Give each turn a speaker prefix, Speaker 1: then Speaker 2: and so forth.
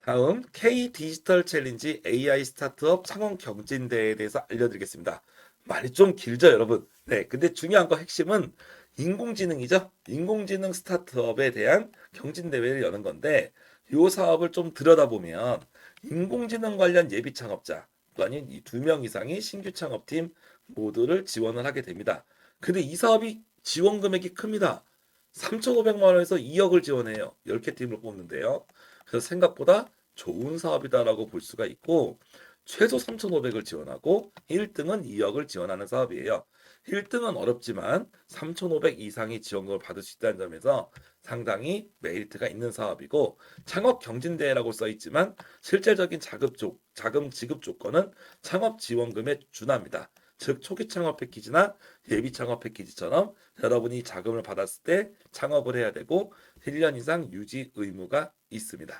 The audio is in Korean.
Speaker 1: 다음 K 디지털 챌린지 AI 스타트업 창원 경진대회에 대해서 알려드리겠습니다. 말이 좀 길죠, 여러분? 네, 근데 중요한 거 핵심은 인공지능이죠. 인공지능 스타트업에 대한 경진대회를 여는 건데, 이 사업을 좀 들여다보면 인공지능 관련 예비 창업자, 또 아닌 이두 명 이상의 신규 창업팀 모두를 지원을 하게 됩니다. 근데 이 사업이 지원 금액이 큽니다. 3,500만 원에서 2억을 지원해요. 10개 팀을 뽑는데요. 그래서 생각보다 좋은 사업이다라고 볼 수가 있고 최소 3,500을 지원하고 1등은 2억을 지원하는 사업이에요. 1등은 어렵지만 3,500 이상의 지원금을 받을 수 있다는 점에서 상당히 메리트가 있는 사업이고 창업 경진대회라고 써 있지만 실질적인 자금, 조, 자금 지급 조건은 창업 지원금에 준합니다. 즉 초기 창업 패키지나 예비 창업 패키지처럼 여러분이 자금을 받았을 때 창업을 해야 되고 1년 이상 유지 의무가 있습니다.